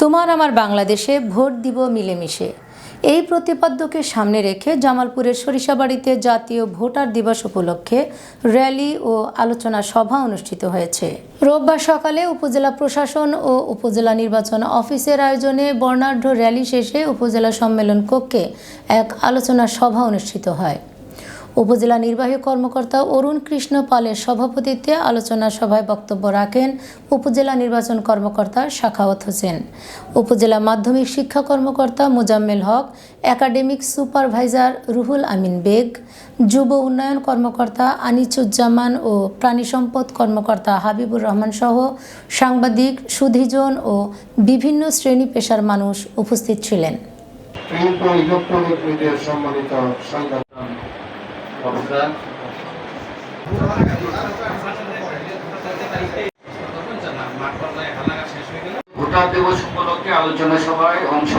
তোমার আমার বাংলাদেশে ভোট দিব মিলেমিশে। এই প্রতিপাদ্যকে সামনে রেখে জামালপুরের সরিষাবাড়িতে জাতীয় ভোটার দিবস উপলক্ষে র্যালি ও আলোচনা সভা অনুষ্ঠিত হয়েছে। রোববার সকালে উপজেলা প্রশাসন ও উপজেলা নির্বাচন অফিসের আয়োজনে বর্ণাঢ্য র্যালি শেষে উপজেলা সম্মেলন কক্ষে এক আলোচনা সভা অনুষ্ঠিত হয়। উপজেলা নির্বাহী কর্মকর্তা অরুণ কৃষ্ণ পালের সভাপতিত্বে আলোচনা সভায় বক্তব্য রাখেন উপজেলা নির্বাচন কর্মকর্তা শাখাওয়াত হোসেন। উপজেলা মাধ্যমিক শিক্ষা কর্মকর্তা মোজাম্মেল হক, একাডেমিক সুপারভাইজার রুহুল আমিন বেগ, যুব উন্নয়ন কর্মকর্তা আনিচুজ্জামান ও প্রাণী সম্পদ কর্মকর্তা হাবিবুর রহমান সহ সাংবাদিক, সুধীজন ও বিভিন্ন শ্রেণি পেশার মানুষ উপস্থিত ছিলেন। ভোটার দিবস উপলক্ষে আলোচনা সভায় অংশ